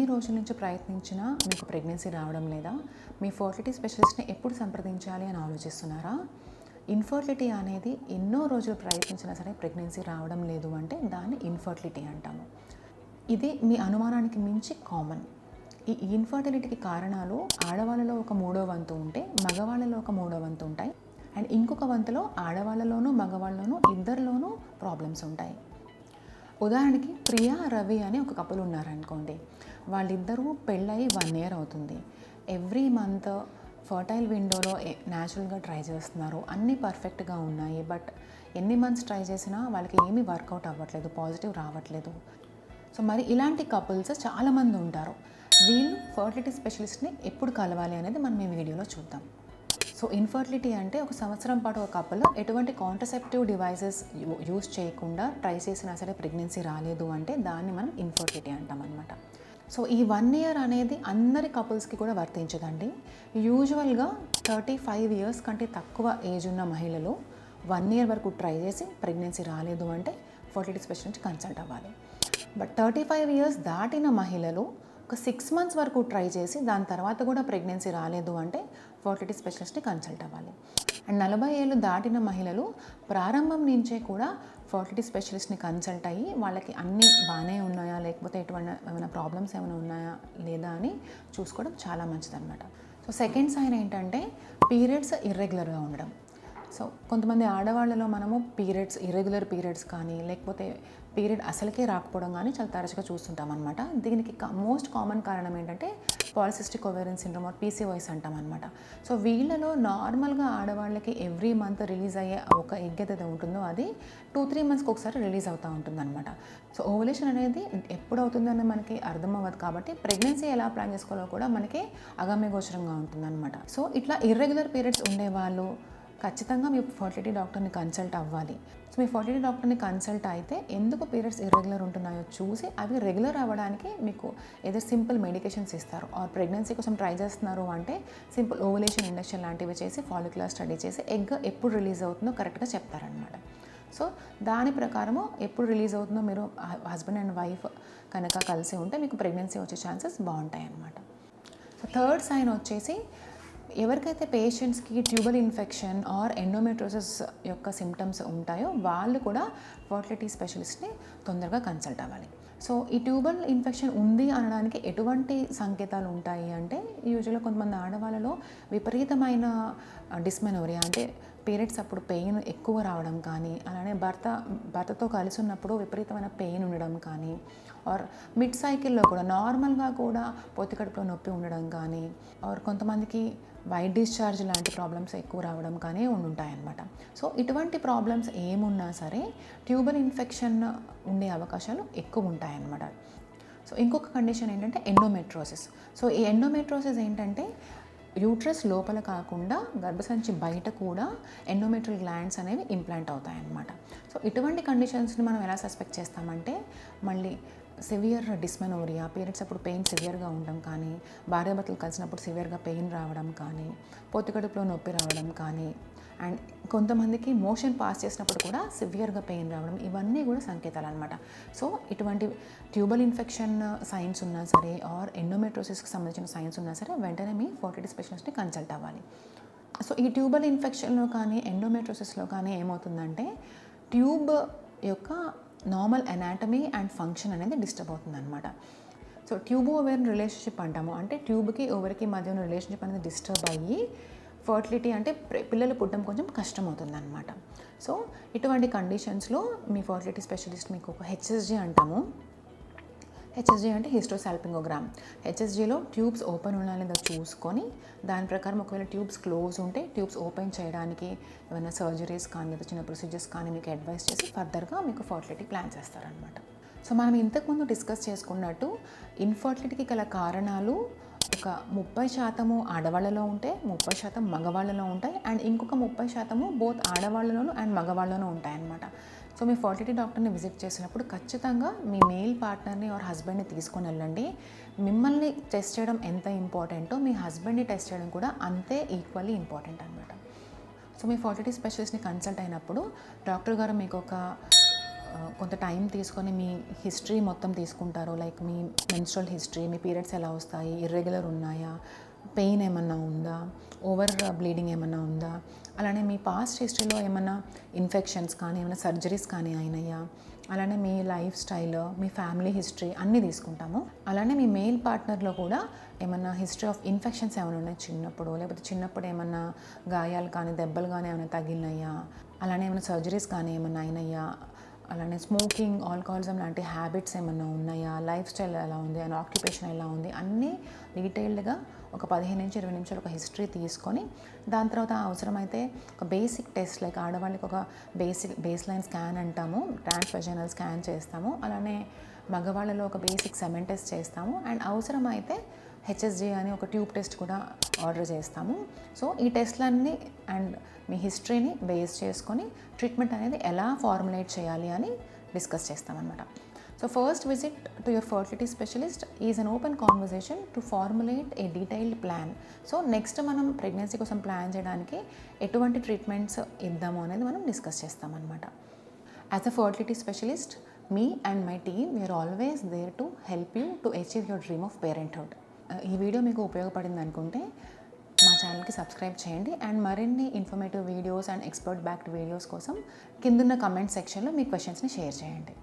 ఎన్ని రోజుల నుంచి ప్రయత్నించినా మీకు ప్రెగ్నెన్సీ రావడం లేదా మీ ఫర్టిలిటీ స్పెషలిస్ట్ని ఎప్పుడు సంప్రదించాలి అని ఆలోచిస్తున్నారా? ఇన్ఫర్టిలిటీ అనేది ఎన్నో రోజులు ప్రయత్నించినా సరే ప్రెగ్నెన్సీ రావడం లేదు అంటే దాన్ని ఇన్ఫర్టిలిటీ అంటాము. ఇది మీ అనుమానానికి మించి కామన్. ఈ ఇన్ఫర్టిలిటీకి కారణాలు ఆడవాళ్ళలో ఒక మూడో వంతు ఉంటే మగవాళ్ళలో ఒక మూడో వంతు ఉంటాయి. అండ్ ఇంకొక వంతులో ఆడవాళ్ళలోనూ మగవాళ్ళలోనూ ఇద్దరిలోనూ ప్రాబ్లమ్స్ ఉంటాయి. ఉదాహరణకి ప్రియా రవి అని ఒక కపుల్ ఉన్నారనుకోండి వాళ్ళిద్దరూ పెళ్ళయి వన్ ఇయర్ అవుతుంది. ఎవ్రీ మంత్ ఫర్టైల్ విండోలో న్యాచురల్గా ట్రై చేస్తున్నారు. అన్నీ పర్ఫెక్ట్గా ఉన్నాయి బట్ ఎన్ని మంత్స్ ట్రై చేసినా వాళ్ళకి ఏమీ వర్కౌట్ అవ్వట్లేదు పాజిటివ్ రావట్లేదు. సో మరి ఇలాంటి కపుల్స్ చాలామంది ఉంటారు. వీళ్ళు ఫర్టిలిటీ స్పెషలిస్ట్ని ఎప్పుడు కలవాలి అనేది మనం ఈ వీడియోలో చూద్దాం. సో ఇన్ఫర్టిలిటీ అంటే ఒక సంవత్సరం పాటు ఒక కపుల్ ఎటువంటి కాంట్రసెప్టివ్ డివైసెస్ యూస్ చేయకుండా ట్రై చేసినా సరే ప్రెగ్నెన్సీ రాలేదు అంటే దాన్ని మనం ఇన్ఫర్టిలిటీ అంటాం అనమాట సో ఈ వన్ ఇయర్ అనేది అందరి కపుల్స్కి కూడా వర్తించదండి. యూజువల్గా థర్టీ ఫైవ్ ఇయర్స్ కంటే తక్కువ ఏజ్ ఉన్న మహిళలు వన్ ఇయర్ వరకు ట్రై చేసి ప్రెగ్నెన్సీ రాలేదు అంటే ఫర్టిలిటీ స్పెషలిస్ట్ కన్సల్ట్ అవ్వాలి. బట్ థర్టీ ఫైవ్ ఇయర్స్ దాటిన మహిళలు ఒక సిక్స్ మంత్స్ వరకు ట్రై చేసి దాని తర్వాత కూడా ప్రెగ్నెన్సీ రాలేదు అంటే ఫర్టిలిటీ స్పెషలిస్ట్ని కన్సల్ట్ అవ్వాలి. అండ్ నలభై ఏళ్ళు దాటిన మహిళలు ప్రారంభం నుంచే కూడా ఫర్టిలిటీ స్పెషలిస్ట్ని కన్సల్ట్ అయ్యి వాళ్ళకి అన్నీ బాగానే ఉన్నాయా లేకపోతే ఎటువంటి ఏమైనా ప్రాబ్లమ్స్ ఏమైనా ఉన్నాయా లేదా అని చూసుకోవడం చాలా మంచిదన్నమాట. సో సెకండ్ సైన్ ఏంటంటే పీరియడ్స్ ఇర్రెగ్యులర్గా ఉండడం. సో కొంతమంది ఆడవాళ్ళలో మనము పీరియడ్స్ ఇరెగ్యులర్ పీరియడ్స్ కానీ లేకపోతే పీరియడ్ అసలుకే రాకపోవడం కానీ చాలా తరచుగా చూస్తుంటాం అనమాట దీనికి మోస్ట్ కామన్ కారణం ఏంటంటే polycystic ovarian syndrome or PCOS అంటాం అనమాట సో వీళ్ళలో నార్మల్గా ఆడవాళ్ళకి ఎవ్రీ మంత్ రిలీజ్ అయ్యే ఒక ఎగ్ ఏదైతే ఉంటుందో అది టూ త్రీ మంత్స్కి ఒకసారి రిలీజ్ అవుతూ ఉంటుంది అనమాట సో ఓవలేషన్ అనేది ఎప్పుడు అవుతుందని మనకి అర్థం అవ్వదు కాబట్టి ప్రెగ్నెన్సీ ఎలా ప్లాన్ చేసుకోవాలో కూడా మనకి అగమ్యగోచరంగా ఉంటుందన్నమాట. సో ఇట్లా ఇర్రెగ్యులర్ పీరియడ్స్ ఉండేవాళ్ళు ఖచ్చితంగా మీ ఫర్టిలిటీ డాక్టర్ని కన్సల్ట్ అవ్వాలి. సో మీ ఫర్టిలిటీ డాక్టర్ని కన్సల్ట్ అయితే ఎందుకు పీరియడ్స్ ఇర్రెగ్యులర్ ఉంటున్నాయో చూసి అవి రెగ్యులర్ అవ్వడానికి మీకు ఏదో సింపుల్ మెడికేషన్స్ ఇస్తారు. ఆర్ ప్రెగ్నెన్సీ కోసం ట్రై చేస్తున్నారు అంటే సింపుల్ ఓవలేషన్ ఇండక్షన్ లాంటివి చేసి ఫాలిక్యులర్ స్టడీ చేసి ఎగ్ ఎప్పుడు రిలీజ్ అవుతుందో కరెక్ట్గా చెప్తారనమాట సో దాని ప్రకారము ఎప్పుడు రిలీజ్ అవుతుందో మీరు హస్బెండ్ అండ్ వైఫ్ కనుక కలిసి ఉంటే మీకు ప్రెగ్నెన్సీ వచ్చే ఛాన్సెస్ బాగుంటాయి అన్నమాట సో థర్డ్ సైన్ వచ్చేసి ఎవరికైతే పేషెంట్స్కి ట్యూబల్ ఇన్ఫెక్షన్ ఆర్ ఎండోమెట్రోసిస్ యొక్క సిమ్టమ్స్ ఉంటాయో వాళ్ళు కూడా ఫర్టిలిటీ స్పెషలిస్ట్ని తొందరగా కన్సల్ట్ అవ్వాలి. సో ఈ ట్యూబల్ ఇన్ఫెక్షన్ ఉంది అనడానికి ఎటువంటి సంకేతాలు ఉంటాయి అంటే యూజువల్గా కొంతమంది ఆడవాళ్ళలో విపరీతమైన డిస్మెనోరియా అంటే పీరియడ్స్ అప్పుడు పెయిన్ ఎక్కువ రావడం కానీ అలానే భర్త భర్తతో కలిసి ఉన్నప్పుడు విపరీతమైన పెయిన్ ఉండడం కానీ ఆర్ మిడ్ సైకిల్లో కూడా నార్మల్గా కూడా పొత్తికడుపులో నొప్పి ఉండడం కానీ ఆర్ కొంతమందికి వైట్ డిశ్చార్జ్ లాంటి ప్రాబ్లమ్స్ ఎక్కువ రావడం కానీ ఉండుంటాయన్నమాట. సో ఇటువంటి ప్రాబ్లమ్స్ ఏమున్నా సరే ట్యూబల్ ఇన్ఫెక్షన్ ఉండే అవకాశాలు ఎక్కువ ఉంటాయన్నమాట సో ఇంకొక కండిషన్ ఏంటంటే ఎండోమెట్రోసిస్. సో ఈ ఎండోమెట్రోసిస్ ఏంటంటే యూట్రస్ లోపల కాకుండా గర్భసంచి బయట కూడా ఎండోమెట్రల్ గ్లాండ్స్ అనేవి ఇంప్లాంట్ అవుతాయన్నమాట. సో ఇటువంటి కండిషన్స్ని మనం ఎలా సస్పెక్ట్ చేస్తామంటే మళ్ళీ సివియర్ డిస్మెనోరియా పీరియడ్స్ అప్పుడు పెయిన్ సివియర్గా ఉండడం కానీ భార్యాభర్తలు కలిసినప్పుడు సివియర్గా పెయిన్ రావడం కానీ పొత్తికడుపులో నొప్పి రావడం కానీ అండ్ కొంతమందికి మోషన్ పాస్ చేసినప్పుడు కూడా సివియర్గా పెయిన్ రావడం ఇవన్నీ కూడా సంకేతాలు అనమాట సో ఇటువంటి ట్యూబల్ ఇన్ఫెక్షన్ సైన్స్ ఉన్నా సరే ఆర్ ఎండోమెట్రోసిస్కి సంబంధించిన సైన్స్ ఉన్నా సరే వెంటనే మీ ఫర్టిలిటీ స్పెషలిస్ట్ని కన్సల్ట్ అవ్వాలి. సో ఈ ట్యూబల్ ఇన్ఫెక్షన్లో కానీ ఎండోమెట్రోసిస్లో కానీ ఏమవుతుందంటే ట్యూబ్ యొక్క నార్మల్ అనాటమీ అండ్ ఫంక్షన్ అనేది డిస్టర్బ్ అవుతుంది అనమాట సో ట్యూబ్ ఓవెన్ రిలేషన్షిప్ అంటాము. అంటే ట్యూబ్కి ఓవర్కి మధ్య ఉన్న రిలేషన్షిప్ అనేది డిస్టర్బ్ అయ్యి ఫర్టిలిటీ అంటే పిల్లలు పుట్టడం కొంచెం కష్టం అవుతుంది అనమాట సో ఇటువంటి కండిషన్స్లో మీ ఫర్టిలిటీ స్పెషలిస్ట్ మీకు ఒక హెచ్ఎస్జి అంటాము. హెచ్ఎస్జీ అంటే హిస్టోసాల్పింగోగ్రామ్ హెచ్ఎస్జీలో ట్యూబ్స్ ఓపెన్ ఉన్నా లేదా చూసుకొని దాని ప్రకారం ఒకవేళ ట్యూబ్స్ క్లోజ్ ఉంటే ట్యూబ్స్ ఓపెన్ చేయడానికి ఏమైనా సర్జరీస్ కానీ లేదా చిన్న ప్రొసీజర్స్ కానీ మీకు అడ్వైస్ చేసి ఫర్దర్గా మీకు ఫర్టిలిటీ ప్లాన్ చేస్తారనమాట సో మనం ఇంతకుముందు డిస్కస్ చేసుకున్నట్టు ఇన్ఫర్టిలిటీకి గల కారణాలు ఒక ముప్పై శాతము ఆడవాళ్ళలో ఉంటే ముప్పై శాతం మగవాళ్ళలో ఉంటాయి అండ్ ఇంకొక ముప్పై శాతము బోత్ ఆడవాళ్ళలోనూ అండ్ మగవాళ్ళలోనూ ఉంటాయన్నమాట. సో మీ ఫర్టిలిటీ డాక్టర్ని విజిట్ చేసినప్పుడు ఖచ్చితంగా మీ మెయిల్ పార్ట్నర్ని ఆర్ హస్బెండ్ని తీసుకొని వెళ్ళండి. మిమ్మల్ని టెస్ట్ చేయడం ఎంత ఇంపార్టెంటో మీ హస్బెండ్ని టెస్ట్ చేయడం కూడా అంతే ఈక్వల్లీ ఇంపార్టెంట్ అనమాట సో మీ ఫర్టిలిటీ స్పెషలిస్ట్ని కన్సల్ట్ అయినప్పుడు డాక్టర్ గారు మీకు ఒక కొంత టైం తీసుకొని మీ హిస్టరీ మొత్తం తీసుకుంటారు. లైక్ మీ మెన్స్ట్రల్ హిస్టరీ మీ పీరియడ్స్ ఎలా వస్తాయి ఇర్రెగ్యులర్ ఉన్నాయా పెయిన్ ఏమన్నా ఉందా? ఓవర్ బ్లీడింగ్ ఏమన్నా ఉందా? అలానే మీ పాస్ట్ హిస్టరీలో ఏమైనా ఇన్ఫెక్షన్స్ కానీ ఏమైనా సర్జరీస్ కానీ అయినాయా? అలానే మీ లైఫ్ స్టైల్ మీ ఫ్యామిలీ హిస్టరీ అన్నీ తీసుకుంటాము. అలానే మీ మెయిల్ పార్ట్నర్లో కూడా ఏమన్నా హిస్టరీ ఆఫ్ ఇన్ఫెక్షన్స్ ఏమైనా ఉన్నాయి చిన్నప్పుడు? లేకపోతే చిన్నప్పుడు ఏమన్నా గాయాలు కానీ దెబ్బలు కానీ ఏమైనా తగిలినాయా? అలానే ఏమైనా సర్జరీస్ కానీ ఏమైనా అయినాయా? అలానే స్మోకింగ్ ఆల్కహాలిజం లాంటి హ్యాబిట్స్ ఏమన్నా ఉన్నాయా? లైఫ్ స్టైల్ ఎలా ఉంది? అండ్ ఆక్యుపేషన్ ఎలా ఉంది? అన్నీ డీటెయిల్డ్గా ఒక పదిహేను నుంచి ఇరవై నిమిషాలు ఒక హిస్టరీ తీసుకొని దాని తర్వాత అవసరమైతే ఒక బేసిక్ టెస్ట్ లైక్ ఆడవాళ్ళకి ఒక బేసిక్ బేస్ లైన్ స్కాన్ అంటాము. ట్రాన్స్వెజనల్ స్కాన్ చేస్తాము. అలానే మగవాళ్ళలో ఒక బేసిక్ సెమెన్ టెస్ట్ చేస్తాము. అండ్ అవసరమైతే హెచ్ఎస్జే అని ఒక ట్యూబ్ టెస్ట్ కూడా ఆర్డర్ చేస్తాము. సో ఈ టెస్ట్లన్నీ అండ్ మీ హిస్టరీని బేస్ చేసుకొని ట్రీట్మెంట్ అనేది ఎలా ఫార్ములేట్ చేయాలి అని డిస్కస్ చేస్తామన్నమాట. So first visit to your fertility specialist is an open conversation to formulate a detailed plan so next మనం ప్రెగ్నెన్సీ కోసం ప్లాన్ చేయడానికి ఎటువంటి ట్రీట్మెంట్స్ ఇద్దాము అనేది మనం డిస్కస్ చేస్తామన్నమాట. As a fertility specialist me and my team we are always there to help you to achieve your dream of parenthood ఈ video మీకు ఉపయోగపడింది అనుకుంటే మా ఛానల్కి సబ్స్క్రైబ్ చేయండి అండ్ మరిన్ని informative videos and expert backed videos కోసం కిందున్న కమెంట్ సెక్షన్లో మీ క్వశ్చన్స్ని షేర్ చేయండి.